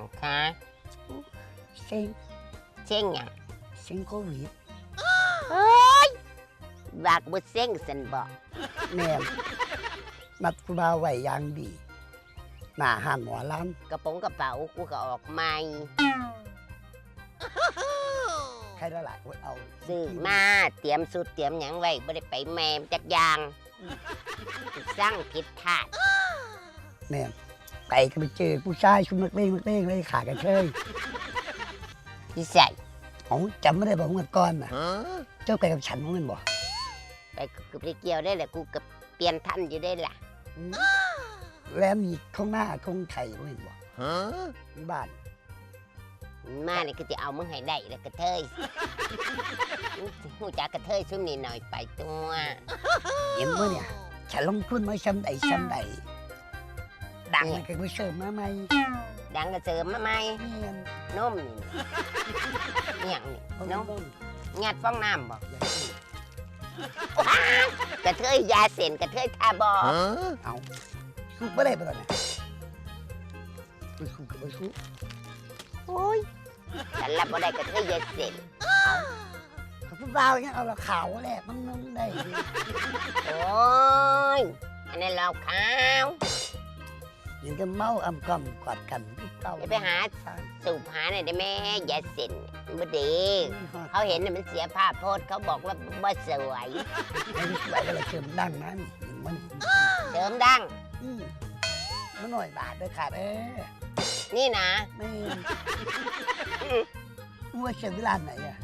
จ๊อย่างคะเซ็งเช่งอย่างเซ็งโควิดเฮ้ยบากบุเส้งสันบอกแม่นนัดผู้บ่าวไว้อย่างดี หน้าหันหมอลกระโป๋องกระเป๋ากูก็ออกใหม่ำใครละล่ะโอ้ยเอาซื้อมาเตรียมสุดเตรียมหยังไว้ไม่ได้ไปแมมจักอย่างสร้างผิดพลาด แม่น ไปก็ไปเจอผู้ชายชุดนักเลงนักเลงเลยขากันเชยที่ใส่อ๋อจำไม่ได้บอกเมื่อก่อนน่ะ เจ้าไปกับฉันมั้งแมันบอกไปกูไปเกี่ยวได้แหละกูกับเปลี่ยนท่านอยู่ได้ล่ะ แล้วมีข้างหน้าคงไข่มั้งแม่นบอกที่บ้าน มาเนี่ยก็จะเอามึงให้ได้แล้วกระเทยหูจักกระเทยซุ่มนี่หน่อยไปตัว เห็นมั้เนี่ยฉันลงทุนมาช้ำใดช้ำใด ดังมันก็ไปเสริมมาใหม่ดังกระเสริมมาไหมแม่นนมนี่เนี่ยงนี่เอานน้อมงงัดฟ้องน้ำบอกอย่าสู้กระเทยยาเส้นกระเทยทาบอเอาสู้ไม่ได้ปะตอนนี้ไปสู้กับไปสู้โอ้ยฉันรับบ่ได้กระเทยยาเส้นเขาพูดบ้าอย่างเงี้ยเอาละขาวแหละมันนั่งได้ โอ้ยอันนี้เราขาว ยังจะเมาอำกำกอดกันเก่าจะไปหาสูบหาหน่อยได้ไหมยาเส้นบ่ดีเขาเห็นน่ะมันเสียภาพโพสเขาบอกว่าบ่สวยไม่ได้สวยก็เลยเชิมดังนั้นเห็นมันเสริมดังอืมมันหน่อยบาทด้วยค่ะเออนี่นะไม่รู้ว่าเชิญเวลาไหนอะ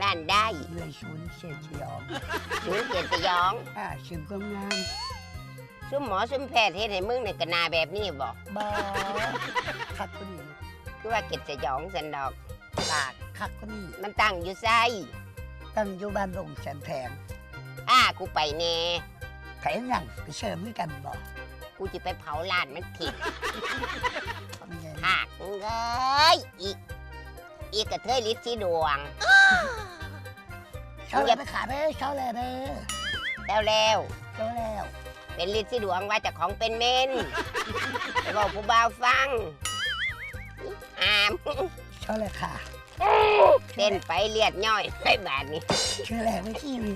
ร้านได้เลยชวนเชิญชยองศูนย์เกียรติยองอ่าเชิญความงาม ซุมหมอซุมแพทย์เฮ็ดให้มึงเนี่ยก็หนาแบบนี้บ่บ้าคักคนนี้คือว่าเกียรติยองสันดอกปากคักคนนี้มันตั้งอยู่ไสตั้งอยู่บ้านลงแสนแพงอ้ากูไปแน่แผงยังไปเชิญด้วยกันบอกกูจะไปเผาร้านมันทิ้งไม่ไงหากมึงเอ้ยอีก อีกกระเทยลิสีดวง เช้าแล้วไปขาเด้อเช้าแล้วเด้อแล้วแล้วเช้าแล้ว เป็นลิสีดวงว่าเจะของเป็นเมนไปบอกผู้บ่าวฟังอามเช้าแล้วค่ะเต้นไปเลียดย่อยไปแบบนี้ เชื่อแล้วไม่ขี้มี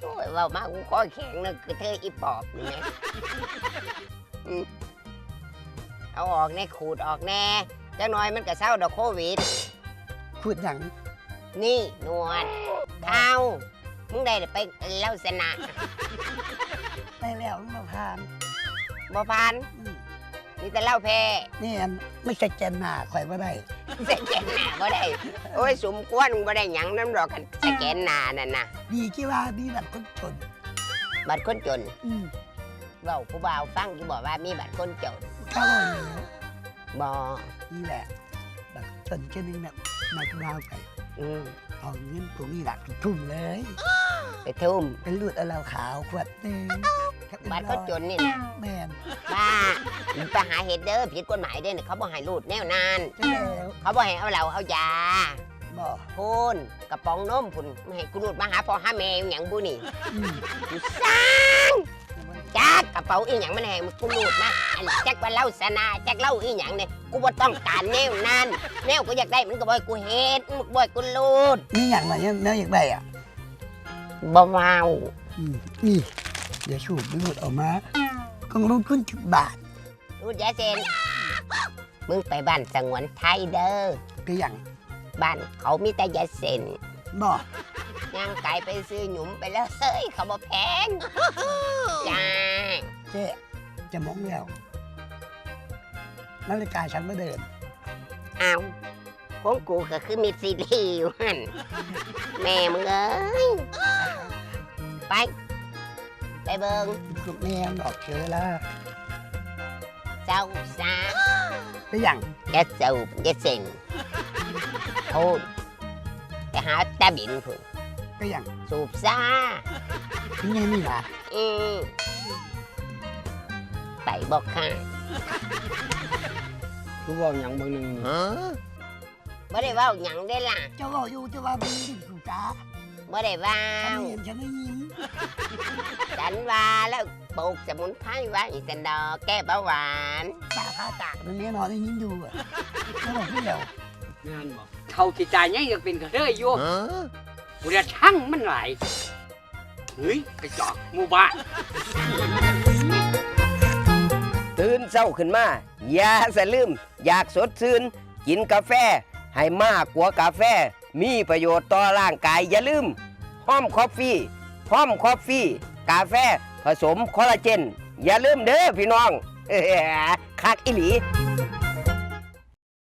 โอ้ยเว่ามากูคอแข็งนะคือเธออีปอบนี่ไงอืมเอาออกแน่ขูดออกแน่จังน้อยมันก็เศร้าดอกโควิดพูดอย่างนี่นวลเอามึงได้ไปเล่าสนะ ได้แล้วมาพานบ่พันอืมนี่แต่เล่าแพ้นี่อันไม่ใช่แกนหน้าข่อยว่าได้สแกนหน้าบ่ได้ โอ้ยสมควรบ่ได้หยังน้ำดอกกันสแกนหน้านั่นน่ะ ดีกี่ว่าดีแบบคนจนบัตรคนจนอืมเว้าผู้บ่าวฟังอยู่บอกว่ามีบัตรคนจนเข้าเลยแล้วบ่นี่แหละแบบจนแค่นี้เนี่ยมาที่เราไปอืมเอาเงินตรงนี้แหละทุ่มเลย ไปทุ่ม เป็นลูดเอาเหล้าขาวขวดหนึง บัตรคนจนนี่นะแม่นบ้ามึงไปหาเฮ็ดเด้อผิดกฎหมายเด้อเนี่ยเขาบ่ให้รูดแนวนั้นใช่แล้วเขาบ่ให้เอาเหล้าเอายาบอกพูนกระป๋องนมพุ่นไม่ให้กูรูดมาหาพ่อหาแม่อหย่างบุนี่อืมกูสร้างจักกระเป๋าอีหยังมันให้มึงกูรูดมาอันจักว่าเหล้าสนาจักเหล้าอีหยังเนี่ยกูบ่ต้องการแนวนั้นแนวกูอยากได้มันก็บ่ให้กูเฮ็ดมันก็บ่ให้กูรูดนี่อย่างไรเนี่ยเนี่ยอยากได้อะบ่เมาอืมนี่ เดี๋ยวชูบไปหมดออกมาก็ลงทุนสิบบาทรูดยาเซนมึงไปบ้านสงวนไทยเด้อก็อย่างบ้านเขามีแต่ยาเซนบอกย่างไก่ไปซื้อหยุมไปเลยเฮ้ยเขาบ่แพงจ้าเจ๊จะมองแล้วนาฬิกาฉันไม่เดินเอาของกูก็คือมีซีดีอยู่หันแม่มึงเอ้ยไปไป เบิงลูกแม่ดอกเชื้อแล้วเจ้าซาก็อย่างจะสูบจะเซ็งโทษไปหาตาบินพุ่นก็อย่างสูบซานี่ไงนี่ล่ะอืมไปบอกค่ะคือเว่าอย่างบางหนึ่งนี่ไม่ได้เว่าหยังได้ล่ะเจ้าบอกอยู่เจ้าว่ามีดินกูจ้า บ่ได้ว่าฉันวเห็นฉันได้ยิ้มฉันว่าแล้วปลูกสมุนไพรไว้สันดอกแก้เบาหวานตาผ้าตากตรงนี้นอนได้ยิ้มอยู่อะไม่บอกพี่เดียวงานบอกเขาที่จ่ายยังยังเป็นกระเทยอยู่กูจะช่างมันหลายเฮ้ยไปจอกหมู่บ้านตื่นเศร้าขึ้นมาอย่าสะลืม อยากสดชื่นกินกาแฟ ให้มากกว่ากาแฟ มีประโยชน์ต่อร่างกายอย่าลืมห้อมคอฟฟี่ห้อมคอฟฟี่ กาแฟผสมคอลลาเจน อย่าลืมเด้อพี่น้องคักอิหลี